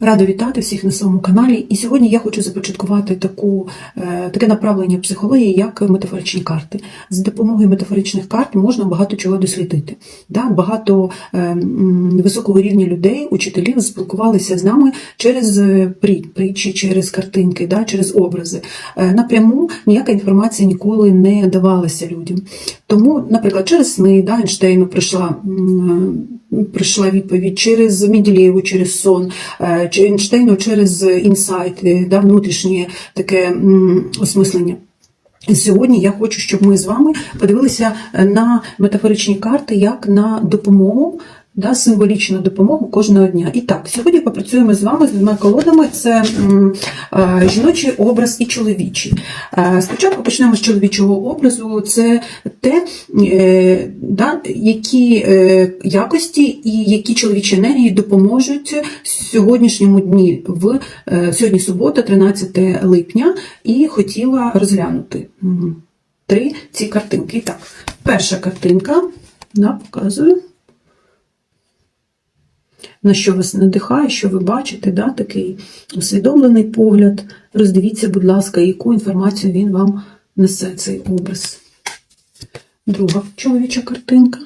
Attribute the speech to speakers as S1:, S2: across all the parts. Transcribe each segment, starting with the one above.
S1: Рада вітати всіх на своєму каналі. І сьогодні я хочу започаткувати таку, е, таке направлення психології, як метафоричні карти. З допомогою метафоричних карт можна багато чого дослідити. Да? Багато е, високого рівня людей, учителів спілкувалися з нами через е, притчі, через картинки, да? через образи. Напряму ніяка інформація ніколи не давалася людям. Тому, наприклад, через сни да, Ейнштейну прийшла, прийшла відповідь через Менділєєву, через сон, е, Ейнштейну через інсайт, е, да, внутрішнє таке осмислення. Сьогодні я хочу, щоб ми з вами подивилися на метафоричні карти як на допомогу, да, символічну допомогу кожного дня. І так, сьогодні попрацюємо з вами з двома колодами: це е, жіночий образ і чоловічий. Е, Спочатку почнемо з чоловічого образу. Це те, е, да, які е, якості і які чоловічі енергії допоможуть сьогоднішньому дні в е, сьогодні субота, 13 липня, і хотіла розглянути три ці картинки. І так, перша картинка, да, показую. На що вас надихає, що ви бачите, да, такий усвідомлений погляд. Роздивіться, будь ласка, яку інформацію він вам несе цей образ. Друга чоловіча картинка.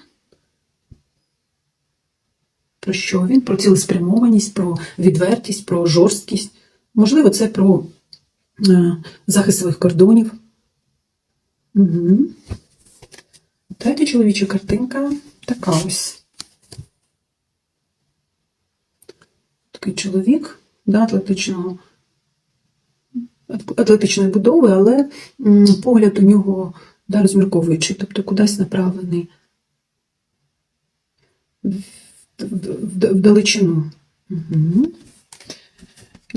S1: Про що він? Про цілеспрямованість, про відвертість, про жорсткість. Можливо, це про е, захист своїх кордонів. Угу. Третя чоловіча картинка така ось. Такий чоловік да, атлетичного, атлетичної будови, але погляд у нього да, розмірковуючий, тобто кудись направлений в, в, в, вдалечину. Угу.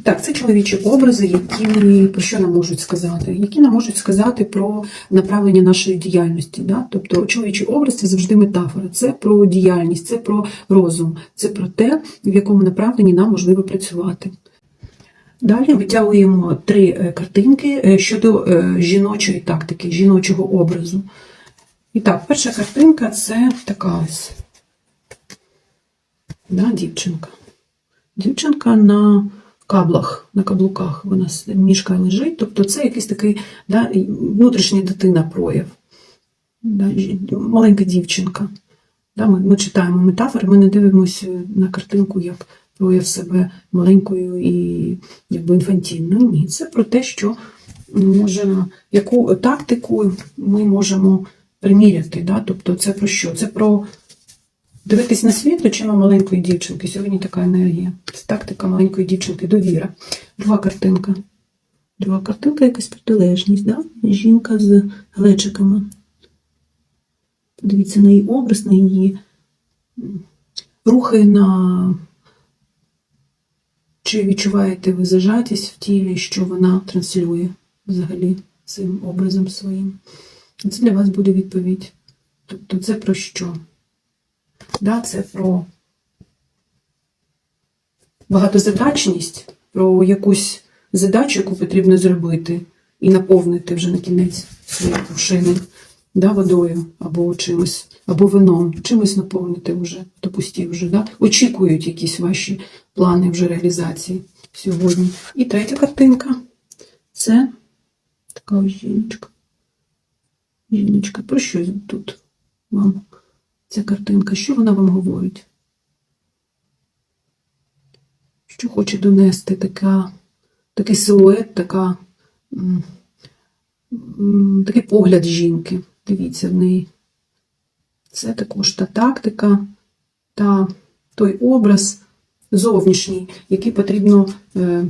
S1: Так, це чоловічі образи, які про що нам можуть сказати? Які нам можуть сказати про направлення нашої діяльності. Да? Тобто чоловічий образ це завжди метафора, це про діяльність, це про розум, це про те, в якому направленні нам можливо працювати. Далі витягуємо три е, картинки е, щодо е, жіночої тактики, жіночого образу. І так, перша картинка це така ось да, дівчинка. Дівчинка на каблах, на каблуках вона ніжка лежить, тобто це якийсь такий да, і внутрішня дитина прояв. Да, маленька дівчинка. Да, ми, ми читаємо метафори, ми не дивимося на картинку як прояв себе маленькою і якби інфантільною. Ні, це про те, що може, яку тактику ми можемо приміряти. Да? Тобто це про що? Це про дивитись на світ очима маленької дівчинки. Сьогодні така енергія. Це тактика маленької дівчинки, довіра. Друга картинка. Друга картинка якась протилежність. Да? Жінка з глечиками. Подивіться на її образ, на її рухи на. Чи відчуваєте ви зажатість в тілі, що вона транслює взагалі цим образом своїм? Це для вас буде відповідь. Тобто це про що? Да, це про багатозадачність, про якусь задачу, яку потрібно зробити, і наповнити вже на кінець свої кувшини да, водою або чимось, або вином, чимось наповнити вже, допустів вже. Да? Очікують якісь ваші плани вже реалізації сьогодні. І третя картинка це така ось жіночка. Жіночка, про що тут вам ця картинка? Що вона вам говорить? Що хоче донести така, такий силует, така, такий погляд жінки. Дивіться в неї. Це також та тактика, та той образ зовнішній, який потрібно е,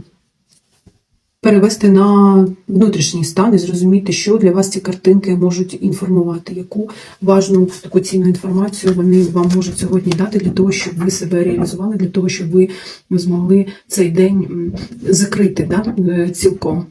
S1: перевести на внутрішній стан і зрозуміти, що для вас ці картинки можуть інформувати, яку важну таку цінну інформацію вони вам можуть сьогодні дати для того, щоб ви себе реалізували, для того, щоб ви змогли цей день закрити да, е, цілком.